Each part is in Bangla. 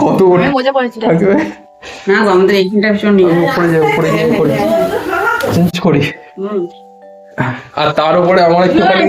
কত আমি মজা থাকবে না গো আমাদের এইখানটা ভীষণ নিয়ে উপরে যাই উপরে যাই করি চেঞ্জ করি। আর তার উপরে আমার একটুখানি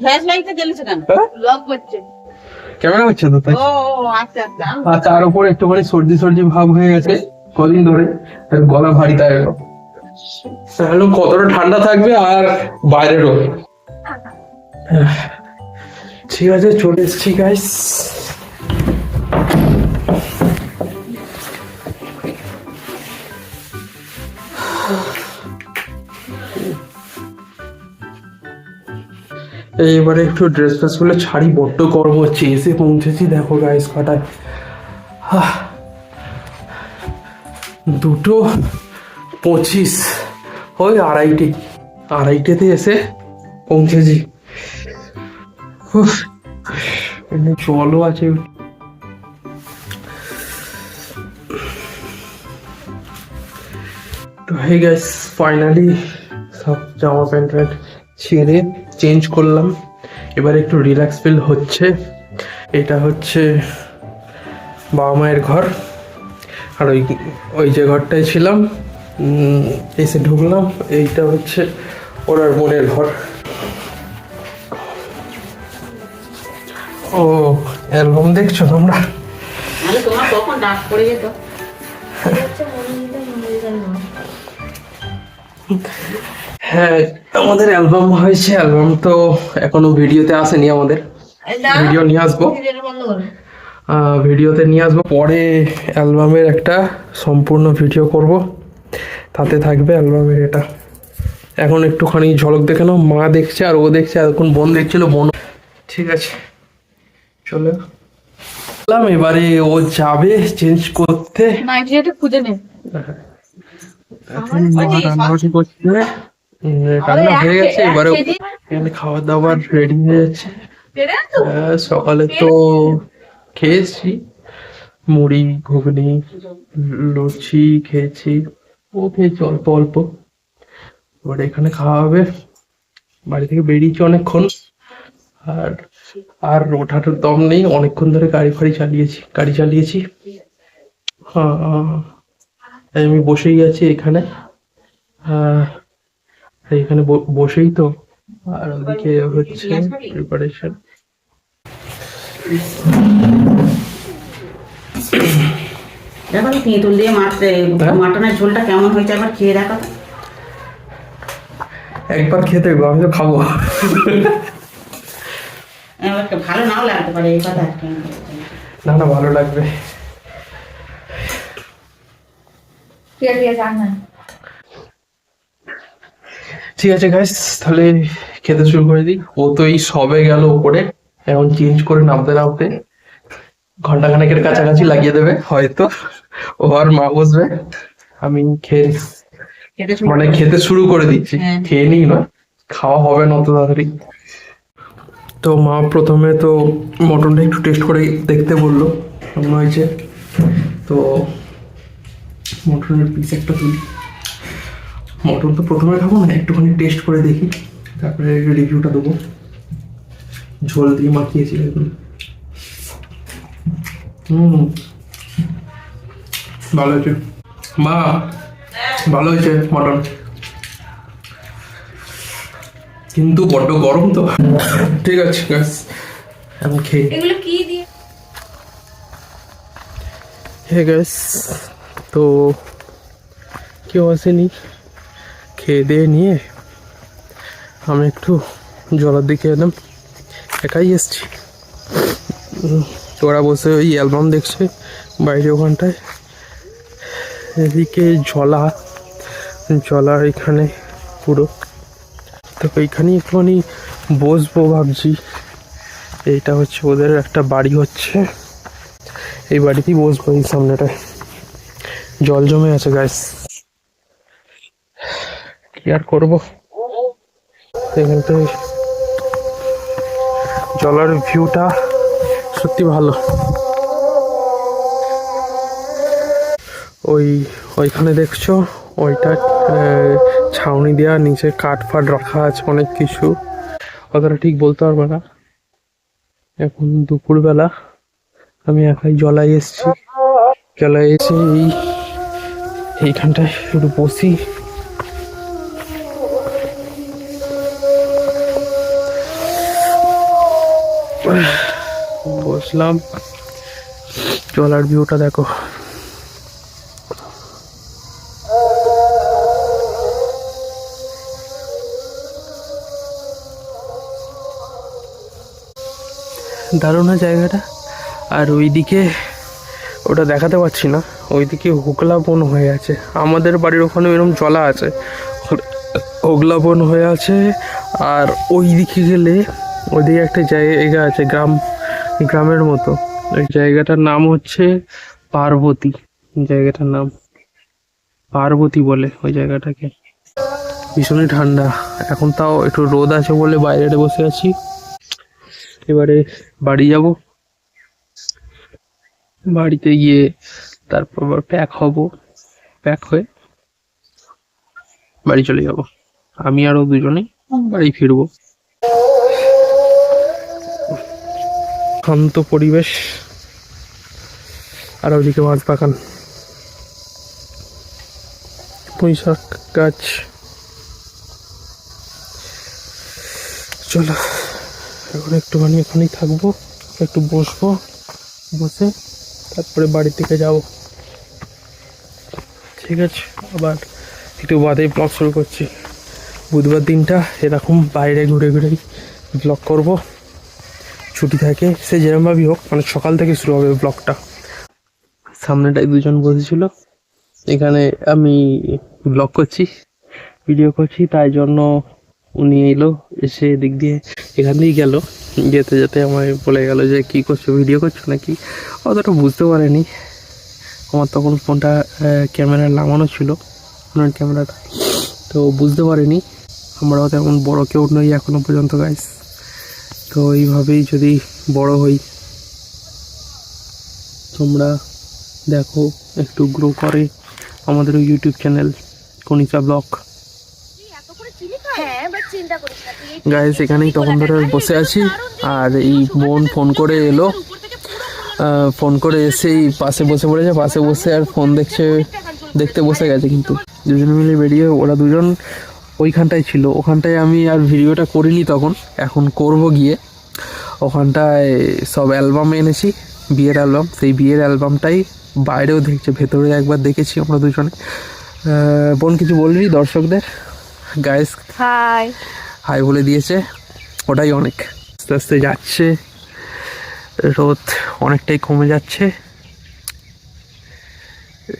ফ্ল্যাশ লাইটটা জ্বলেছে কেন? ব্লগ করছে। ক্যামেরা হচ্ছে তো তাই? ও আচ্ছা আচ্ছা। আর তার উপরে একটুখানি সর্দি সর্দি ভাব হয়ে গেছে কদিন ধরে। গলা ভারী তাই। হলো তাহলে কতটা ঠান্ডা থাকবে আর বাইরেরও ঠিক আছে চলে এসছি গাইস এইবারে একটু ড্রেস ফ্রেসগুলো ছাড়ি বড্ড গরম হচ্ছে, এসে পৌঁছেছি দেখো গাইস কটায়। দুটো পঁচিশ, ওই আড়াইটে, আড়াইটেতে এসে পৌঁছেছি জলও আছে তো হে গাইস ফাইনালি সব জামা প্যান্ট প্যান্ট ছেড়ে চেঞ্জ করলাম। এবার একটু রিল্যাক্স ফিল হচ্ছে। এটা হচ্ছে বাবা মায়ের ঘর। আর ওই ওই যে ঘরটায় ছিলাম এসে ঢুকলাম। এইটা হচ্ছে ওনার বোনের ঘর। ও অ্যালবাম দেখছ তোমরা? তোমার কখন ডাক পড়ে যেত? হ্যাঁ আমাদের অ্যালবাম হয়েছে অ্যালবাম তো এখনও ভিডিওতে আসেনি আমাদের। ভিডিও নিয়ে আসব। আহ, ভিডিওতে নিয়ে আসব। পরে অ্যালবামের একটা সম্পূর্ণ ভিডিও করব। তাতে থাকবে অ্যালবামের এটা। এখন একটুখানি ঝলক দেখে নাও। মা দেখছে আর ও দেখছে আর এখন বোন দেখছিল বোন। ঠিক আছে চলে। বললাম এবারে ও যাবে চেঞ্জ করতে। নাইটিটা খুঁজে নে। এখন মা রান্নাবাড়ি করছে। উম, রান্না হয়ে গেছে এবারে এখানে খাওয়া দাওয়ার রেডি হয়ে যাচ্ছে হ্যাঁ, সকালে তো খেয়েছি মুড়ি ঘুগনি লুচি খেয়েছি ও খেয়েছি অল্প অল্প। এবার এখানে খাওয়া হবে। বাড়ি থেকে বেরিয়েছি অনেকক্ষণ। আর আর ওঠার দম নেই অনেকক্ষণ ধরে গাড়ি ফাড়ি চালিয়েছি গাড়ি চালিয়েছি। হ্যাঁ আমি বসেই আছি এখানে। আহ, এইখানে ব- বসেই তো আর ওদিকে হচ্ছে প্রিপারেশন দেখো তেঁতুল দিয়ে মারতে হ্যাঁ? মাটনের ঝোলটা কেমন হয়েছে একবার খেয়ে দেখো একবার খেতে গো আমি তো খাব। ভালো নাও লাগতে পারে এই কথা না। না না ভালো লাগবে। ঠিক আছে ঠিক আছে গাইস তাহলে খেতে শুরু করে দিই। ও তো এই সবে গেল উপরে এখন চেঞ্জ করে নামতে নামতে ঘণ্টা খানেকের কাছাকাছি লাগিয়ে দেবে হয়তো। ও আর মা বসবে। আমি খেয়ে মানে খেতে শুরু করে দিচ্ছি। হ্যাঁ। খেয়ে নিই না খাওয়া হবে না অত তাড়াতাড়ি। তো মা প্রথমে তো মটনটা একটু টেস্ট করে দেখতে বলল কেমন হয়েছে। তো মটনের পিস একটা তুলি। মটন তো প্রথমে খাব না একটুখানি টেস্ট করে দেখি। তারপরে রিভিউটা দেবো। ঝোল দিয়ে মাখিয়েছি এগুলো হুম। ভালো হয়েছে। মা ভালো হয়েছে মটন। কিন্তু বড্ড গরম তো। ঠিক আছে গাছ আমি খেয়ে এগুলো কি দিয়ে? হে তো কেউ আসেনি। খেয়ে দিয়ে নিয়ে আমি একটু জলের দিকে এলাম একাই এসছি। ওরা বসে ওই অ্যালবাম দেখছে বাইরে ওখানটায়। এদিকে জলা জলা এখানে পুরো। তো এইখানে একটুখানি বসবো ভাবছি। এইটা হচ্ছে ওদের একটা বাড়ি হচ্ছে। এই বাড়িতেই বসবো এই সামনেটায়। জল জমে আছে গাইস কি আর করব? এখানটায় জলের ভিউটা সত্যি ভালো। ওই, ওইখানে দেখছ? ওইটা ছাউনি দেওয়া নিচে কাঠ ফাট রাখা আছে অনেক কিছু। অতটা ঠিক বলতে পারব না। এখন দুপুরবেলা, আমি একাই জলাই এসছি। জলাই এসে এই এইখানটায় একটু বসি। বসলাম। জলার ভিউটা দেখো। দারুণ না জায়গাটা। আর ওইদিকে ওটা দেখাতে পারছি না। ওইদিকে হোগলা বন হয়ে আছে। আমাদের বাড়ির ওখানে এরকম জলা আছে। হোগলা বন হয়ে আছে। আর ওই দিকে গেলে ওইদিকে একটা জায়গা আছে, গ্রাম, গ্রামের মতো। ওই জায়গাটার নাম হচ্ছে পার্বতী। জায়গাটার নাম পার্বতী বলে ওই জায়গাটাকে। ভীষণই ঠান্ডা। এখন তাও একটু রোদ আছে বলে বাইরে বসে আছি। এবারে বাড়ি যাব। বাড়িতে গিয়ে তারপর আবার প্যাক হব। প্যাক হয়ে বাড়ি চলে যাব। আমি আরও দুজনেই বাড়ি ফিরবো। শান্ত পরিবেশ। আর ওইদিকে মাছ বাগান। পুঁই শাক গাছ। চলো, এখন একটুখানি এখানেই থাকব, একটু বসবো, বসে তারপরে বাড়ির দিকে যাব। ঠিক আছে, আবার একটু বাদেই ব্লগ শুরু করছি। বুধবার দিনটা এরকম বাইরে ঘুরে ঘুরেই ব্লগ করব। ছুটি থাকে, সে যেরমভাবেই হোক মানে সকাল থেকে শুরু হবে ব্লগটা সামনেটায় দুজন বসেছিল। এখানে আমি ব্লগ করছি ভিডিও করছি, তাই জন্য উনি এলো, এসে এদিক দিয়ে এখান গেল। যেতে যেতে আমায় বলে গেল যে, কি করছ? ভিডিও করছ নাকি? অতটা বুঝতে পারেনি। আমার তখন ফোনটা ক্যামেরা লাগানো ছিল, ফোনের ক্যামেরাটা। তো বুঝতে পারিনি। আমরাও তেমন বড় কেউ নই এখনও পর্যন্ত গাইস তো এইভাবেই যদি বড় হই তোমরা দেখো একটু গ্রো করে আমাদের ইউটিউব চ্যানেল কনিকা ব্লগ। হ্যাঁ তুই গাইস এখানেই তখন ধরে বসে আছি। আর এই বোন ফোন করে এলো। ফোন করে এসেই পাশে বসে পড়েছে পাশে বসে আর ফোন দেখছে দেখতে বসে গেছে কিন্তু। দুজন মিলে বেরিয়ে ওরা দুজন ওইখানটায় ছিল। ওখানটায় আমি আর ভিডিওটা করিনি তখন এখন করব গিয়ে। ওখানটায় সব অ্যালবাম এনেছি বিয়ের অ্যালবাম সেই বিয়ের অ্যালবামটাই বাইরেও দেখছে ভেতরে একবার দেখেছি আমরা দুজনে। বোন কিছু বললি দর্শকদের? গাইস হাই হাই বলে দিয়েছে। ওটাই অনেক। আস্তে আস্তে যাচ্ছে। রোদ অনেকটাই কমে যাচ্ছে।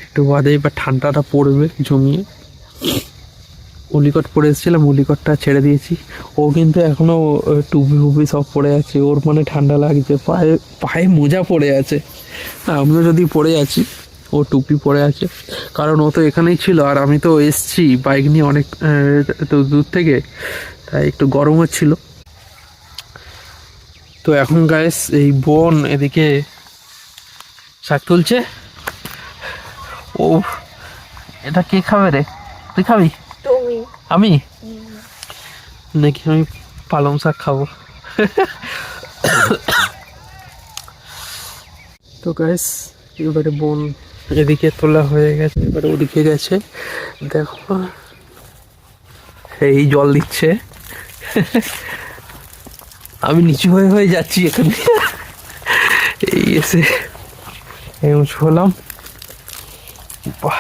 একটু বাদে এবার ঠান্ডাটা পড়বে জমিয়ে। উলিকট পরে এসেছিলাম উলিকটটা ছেড়ে দিয়েছি। ও কিন্তু এখনও আহ, টুপি ফুপি সব পরে আছে। ওর মানে ঠান্ডা লাগছে পায়ে পায়ে মোজা পড়ে আছে। আমিও যদি পরে আছি ও টুপি পরে আছে। কারণ ও তো এখানেই ছিল আর আমি তো এসছি বাইক নিয়ে অনেক তো দূর থেকে তাই একটু গরম হচ্ছিল তো এখন গায়েস এই বন এদিকে শাক তুলছে। ও এটা কে খাবে রে? তুই খাবি? আমি? নাকি আমি পালং শাক খাব? তো গাইস এবারে বোন এদিকে তোলা হয়ে গেছে, এবারে ওদিকে গেছে। দেখো, এই জল দিচ্ছে। আমি নিচু হয়ে হয়ে যাচ্ছি এখানে। এই এসে, এই উঁচু হলাম। বাহ।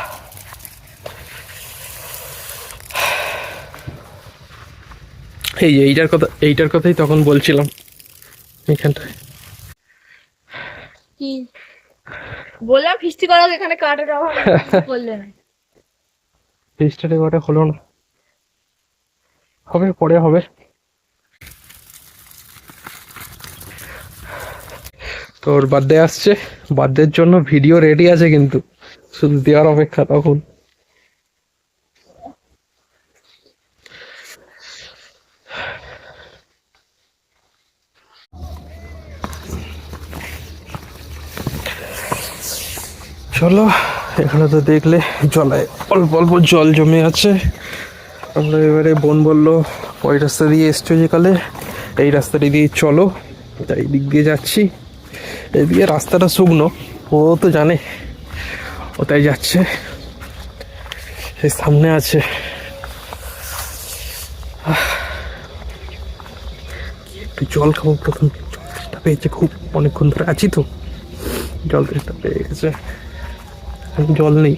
এই যে এইটার কথা এইটার কথাই তখন বলছিলাম। এইখানটায়। কি? বললাম ফিস্টি করা এখানে কাঠের অভাব বললে না। রেজিস্টারে ওটা হলো না। হবে পরে হবে। তোর বার্থডে আসছে। বার্থডের জন্য ভিডিও রেডি আছে কিন্তু। শুধু দেওয়ার অপেক্ষা তখন। চলো, এখানে তো দেখলে জলায় অল্প অল্প জল জমে আছে। আমরা এবারে বোন বলল ওই রাস্তা দিয়ে এসছো যে কালে, এই রাস্তাটি দিয়ে চলো, তাই দিক দিয়ে যাচ্ছি। এদিকে রাস্তাটা শুকনো, ও তো জানে ওটাই যাচ্ছে। এই সামনে আছে। একটু জল খাব প্রথম। জল পেয়েছে খুব, অনেকক্ষণ ধরে আছি তো। জল পেয়ে গেছে। জল নেই।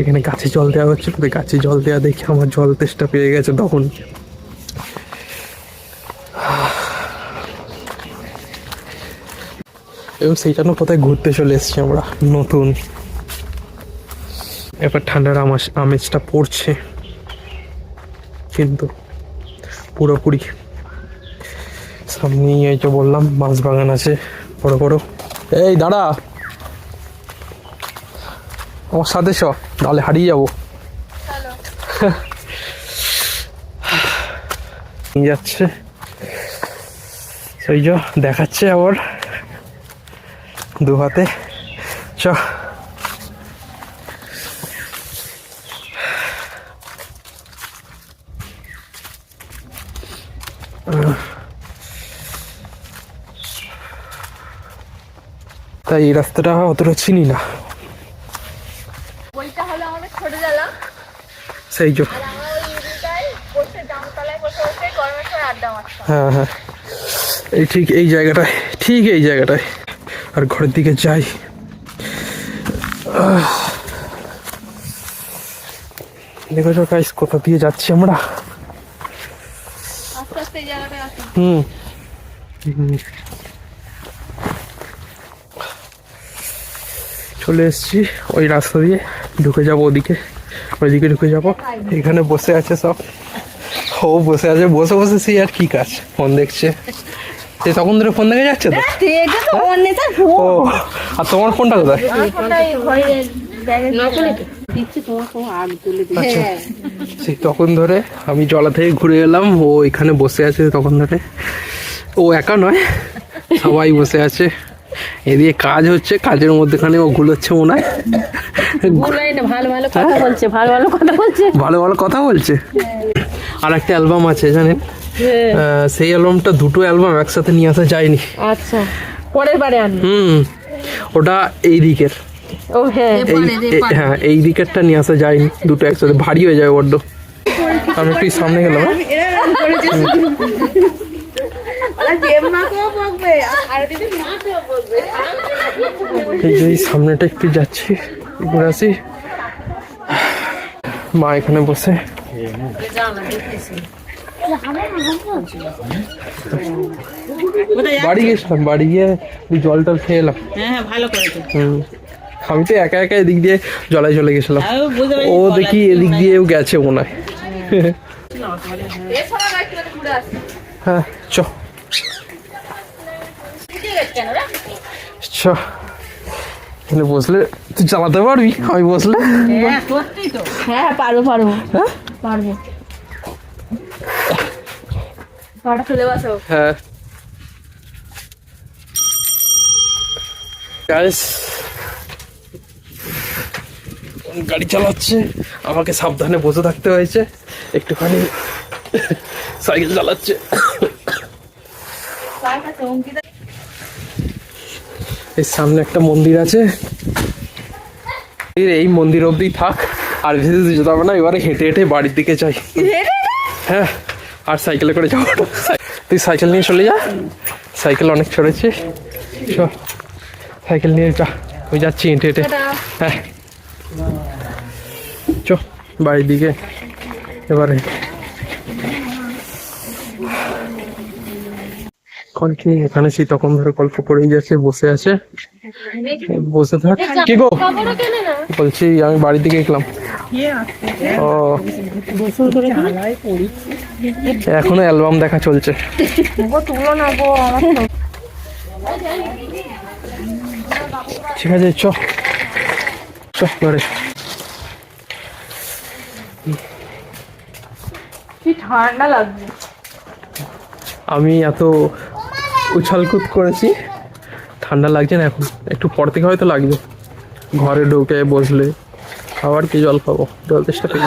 এখানে গাছে জল দেওয়া হচ্ছিল তো গাছে জল দেওয়া দেখে আমার জল তেষ্টা পেয়ে গেছে তখন। এবং সেই জন্য কোথায় ঘুরতে চলে এসেছি আমরা, নতুন। এবার ঠান্ডার আমাস, আমেজটা পড়ছে। কিন্তু পুরোপুরি সামনেই এই যে বললাম, মাছ বাগান আছে, বড় বড়। এই দাঁড়া! আমার সাথে চ তাহলে হারিয়ে যাব। যাচ্ছে। সেই যে দেখাচ্ছে আবার দু হাতে চ। তাই এই রাস্তাটা অতটা চিনি না বইটা হলো আমাদের ছোট জ্বালা সেই যে আর আমরা ওই ইউনিটাই বসে জামতলায় বসে বসে গরমের সময় আড্ডা মারতাম হ্যাঁ হ্যাঁ। এই ঠিক এই জায়গাটায়, ঠিক এই জায়গাটায়। আর ঘরের দিকে যাই। দেখেছ গাইস কোথা দিয়ে যাচ্ছি আমরা? এই হুম। চলে এসেছি ওই রাস্তা দিয়ে, ঢুকে যাব ওদিকে। ওইদিকে ঢুকে যাব। এখানে বসে আছে সব। ও বসে আছে বসে বসে সেই আর কি কাজ? ফোন দেখছে। সে তখন ধরে ফোন দেখে যাচ্ছে তো? তো অন্যতা ও আর তোমার ফোনটা কোথায়? আচ্ছা। সেই তখন ধরে আমি জলা থেকে ঘুরে এলাম ও এখানে বসে আছে তখন ধরে। ও একা নয় সবাই বসে আছে। এদিকে কাজ হচ্ছে কাজের মধ্যেখানে ও গুলোচ্ছে মনে হয়। ভালো ভালো কথা বলছে ভালো ভালো কথা বলছে। ভালো ভালো কথা বলছে। আর একটা অ্যালবাম আছে জানেন? সেই অ্যালবামটা দুটো অ্যালবাম একসাথে নিয়ে আসা যায়নি। আচ্ছা পরের বারে আন হুম ওটা এই দিকের। ও হ্যাঁ। এই হ্যাঁ এই দিকেরটা নিয়ে আসা যায়নি দুটো একসাথে। ভারী হয়ে যাবে বড্ড। আমি একটু সামনে গেলাম হ্যাঁ? এই যে এই সামনেটা একটু যাচ্ছি। ঘুরে আসি। মা এখানে বসে। বাড়ি গেছিলাম বাড়ি গিয়ে জল টল খেয়ে এলাম। হ্যাঁ হ্যাঁ আমি তো একা একা এদিক দিয়ে জলায় চলে গেছিলাম। ও দেখি এদিক দিয়েও গেছে মনে হয়। হ্যাঁ চ। চ। এখানে বসলে তুই চালাতে পারবি? আমি বসলে। হ্যাঁ হ্যাঁ পারব পারব। হ্যাঁ? পারব। পাটা ফেলে বসো। হ্যাঁ। গাড়ি চালাচ্ছে আমাকে সাবধানে বসে থাকতে হয়েছে। একটুখানি সাইকেল চালাচ্ছে। এই সামনে একটা মন্দির আছে। এই মন্দির অবধি থাক আর বেশি দূর যেতে হবে না এবারে হেঁটে হেঁটে বাড়ির দিকে যাই। হ্যাঁ আর সাইকেলে করে যাব তুই সাইকেল নিয়ে চলে যা। সাইকেল অনেক চড়েছে। চ সাইকেল নিয়ে যা। ওই যাচ্ছি হেঁটে হেঁটে। হ্যাঁ। চ বাড়ির দিকে। এবারে এখন কি এখানে সেই তখন ধরে গল্প করেই যাচ্ছে বসে আছে। বসে থাক। কি গো? বলছি আমি বাড়ির দিকে গেলাম। ও এখনও অ্যালবাম দেখা চলছে। ঠিক আছে চ। চ ঘরে কি ঠান্ডা লাগছে। আমি এত উছালকুদ করেছি। ঠান্ডা লাগছে না এখন। একটু পর থেকে হয়তো লাগবে। ঘরে ঢুকে বসলে আবার কি জল খাব জল চেষ্টা পেয়ে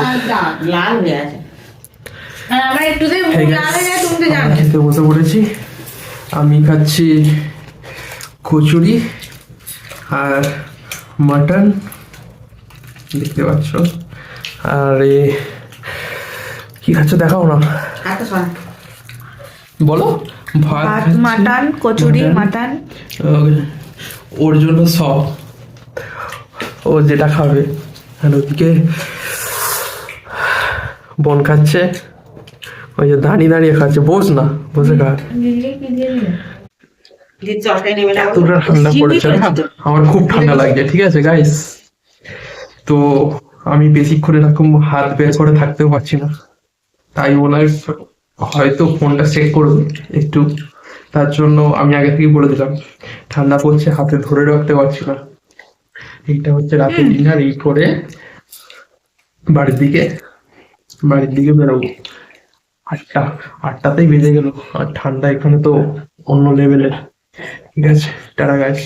আমি খেতে বসে পড়েছি। আমি খাচ্ছি কচুরি আর মাটন। দেখতে পাচ্ছ? আর এ কি খাচ্ছ দেখাও না। বলো। ভাত মাটন কচুরি মাটন। ওর জন্য সব। ও যেটা খাবে। আর ওদিকে বন খাচ্ছে। ওই যে দাঁড়িয়ে দাঁড়িয়ে খাচ্ছে। বস না বসে খা। এতটা ঠান্ডা পড়েছে না? আমার খুব ঠান্ডা লাগছে ঠিক আছে গাইস তো আমি বেশিক্ষণ এরকম হাত বের করে থাকতেও পারছি না। তাই হয় হয়তো ফোনটা চেক করবে একটু। তার জন্য আমি আগে থেকে বলে দিলাম ঠান্ডা পড়ছে হাতে ধরে রাখতে পারছি না। এইটা হচ্ছে রাতে ডিনার এই করে বাড়ির দিকে বাড়ির দিকে বেরোবো। আটটা আটটাতেই বেজে গেল। আর ঠান্ডা এখানে তো অন্য লেভেলের ঠিক আছে টাটা গাইস